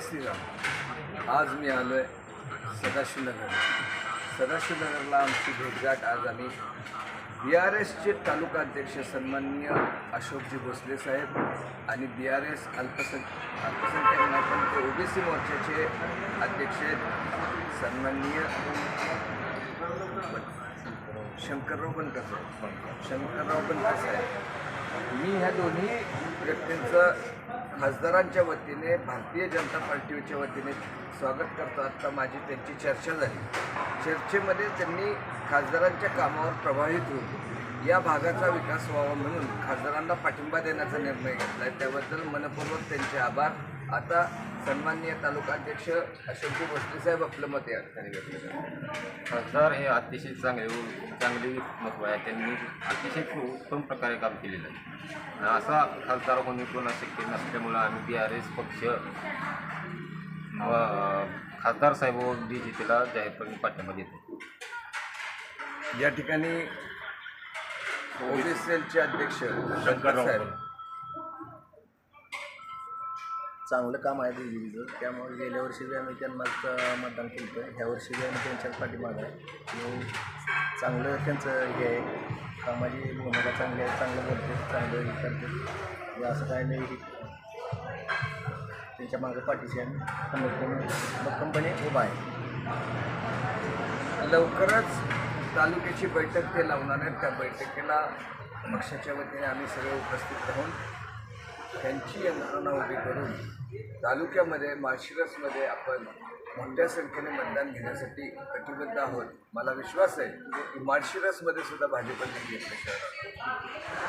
श्रीराम. आज मी आलो आहे सदाशिवनगर. सदाशिवनगरला आमची भेटघाट आज आम्ही बी आर एसचे तालुका अध्यक्ष सन्माननीय अशोकजी भोसले साहेब आणि बी आर एस अल्पसंख अल्पसंख्याक नाही ओ बी सी मोर्चाचे अध्यक्ष सन्माननीय शंकरराव बनकर साहेब. शंकरराव बनकर साहेब. मी ह्या दोन्ही व्यक्तींचं खासदारांच्या वतीने भारतीय जनता पार्टीच्या वतीने स्वागत करतो. आत्ता माझी त्यांची चर्चा झाली. चर्चेमध्ये त्यांनी खासदारांच्या कामावर प्रभावित होतो या भागाचा विकास व्हावा म्हणून खासदारांना पाठिंबा देण्याचा निर्णय घेतला आहे त्याबद्दल मनपूर्वक त्यांचे आभार. आता सन्माननीय तालुकाध्यक्ष अशोकजी भोसले साहेब आपलं मत या ठिकाणी व्यक्त. खासदार हे अतिशय चांगले चांगली महत्त्व आहे. त्यांनी अतिशय उत्तम प्रकारे काम केलेलं आहे. आणि असा खासदार होणे कोणा शक्य नसल्यामुळं आम्ही बी आर एस पक्ष खासदार साहेब डी जी पीला जाहीरपणे पाठिंबा देतो या ठिकाणी ओबीसीएलचे अध्यक्ष शंकर साहेब. चांगलं काम आहे दिल्लीचं. त्यामुळे गेल्या वर्षी बी आम्ही त्यांनाच मतदान केलं होतं. ह्या वर्षी बी आम्ही त्यांच्याच पाठीमागं आहे. चांगलं त्यांचं हे आहे. कामाची भूमिका चांगली आहे चांगलं बोलते चांगलं हे करते. असं काय नाही. की त्यांच्या मागं पाठीशी आम्ही खंबीरपणे भक्कमपणे उभा आहे. लवकरच तालुक्याची बैठक ते लावणार आहेत. त्या बैठकीला पक्षाच्या वतीने आम्ही सगळे उपस्थित राहून त्यांची यंत्रणा उभी करून तालुक्यामध्ये माळशिरसमध्ये आपण मोठ्या संख्येने मतदान घेण्यासाठी कटिबद्ध आहोत. मला विश्वास आहे की माळशिरसमध्ये सुद्धा भाजपने घेतलं शहरात